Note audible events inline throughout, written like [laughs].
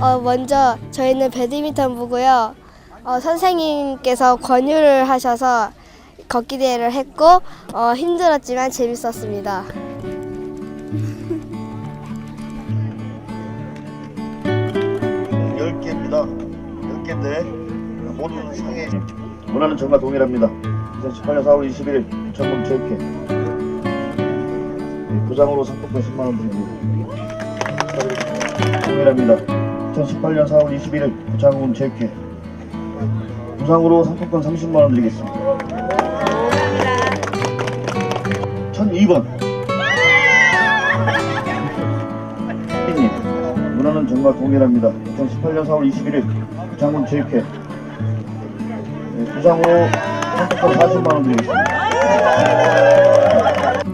어, 먼저 저희는 배드민턴 부고요. 어, 선생님께서 권유를 하셔서 걷기 대회를 했고 어, 힘들었지만 재밌었습니다. 열 개입니다. 열 개인데 모든 상해 문화는 정말 동일합니다. 2018년 4월 21일 전국 체육회 부장으로 상품권 10만 원 드립니다. 동일합니다. 2018년 4월 21일 부장군 체육회 부상으로 상품권 30만 원 드리겠습니다. 1002번 님 문화는 정말 동일합니다. 2018년 4월 21일 부장군 체육회 네, 부상으로 상품권 40만 원 드리겠습니다.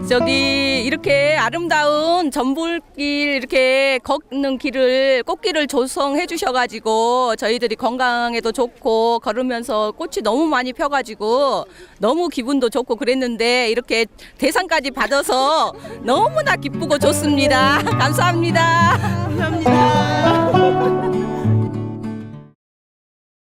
저기 이렇게 아름다운 전볼길 이렇게 걷는 길을 꽃길을 조성해 주셔가지고 저희들이 건강에도 좋고 걸으면서 꽃이 너무 많이 펴가지고 너무 기분도 좋고 그랬는데 이렇게 대상까지 받아서 너무나 기쁘고 좋습니다. [laughs] 감사합니다. 감사합니다.